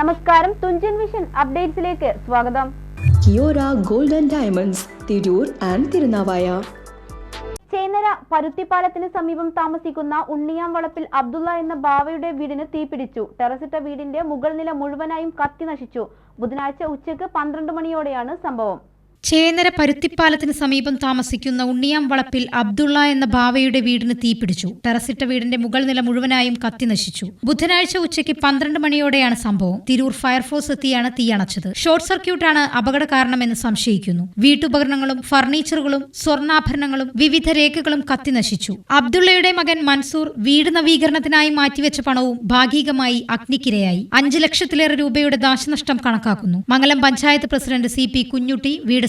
നമസ്കാരം തുഞ്ചൻ വിഷൻ അപ്ഡേറ്റ്സിലേക്ക് സ്വാഗതം. Kiyora golden diamonds Tirur and Thirunavaya. Chennara പരുത്തിപ്പാലത്തിന് സമീപം താമസിക്കുന്ന ഉണ്ണിയാം വളപ്പിൽ അബ്ദുള്ള എന്ന ബാവയുടെ വീടിന് തീപിടിച്ചു. ടെറസിട്ട വീടിന്റെ മുകൾ നില മുഴുവനായും കത്തി നശിച്ചു. ബുധനാഴ്ച ഉച്ചയ്ക്ക് പന്ത്രണ്ട് മണിയോടെയാണ് സംഭവം. ചേന്നര പരുത്തിപ്പാലത്തിന് സമീപം താമസിക്കുന്ന ഉണ്ണിയാം വളപ്പിൽ അബ്ദുള്ള എന്ന ഭാവയുടെ വീടിന് തീപിടിച്ചു ടെറസിട്ട വീടിന്റെ മുകൾ നില മുഴുവനായും കത്തി നശിച്ചു. ബുധനാഴ്ച ഉച്ചയ്ക്ക് പന്ത്രണ്ട് മണിയോടെയാണ് സംഭവം. തിരൂർ ഫയർഫോഴ്സ് എത്തിയാണ് തീയണച്ചത് ഷോർട്ട് സർക്യൂട്ടാണ് അപകട കാരണമെന്ന് സംശയിക്കുന്നു. വീട്ടുപകരണങ്ങളും ഫർണിച്ചറുകളും സ്വർണാഭരണങ്ങളും വിവിധ രേഖകളും കത്തി നശിച്ചു. അബ്ദുള്ളയുടെ മകൻ മൻസൂർ വീട് നവീകരണത്തിനായി മാറ്റിവെച്ച പണവും ഭാഗികമായി അഗ്നിക്കിരയായി. അഞ്ചു ലക്ഷത്തിലേറെ രൂപയുടെ നാശനഷ്ടം കണക്കാക്കുന്നു. Mangalam panchayat president C P Kunjutty വീട്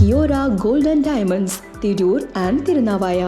Kiyora gold and diamonds Tirur and Thirunavaya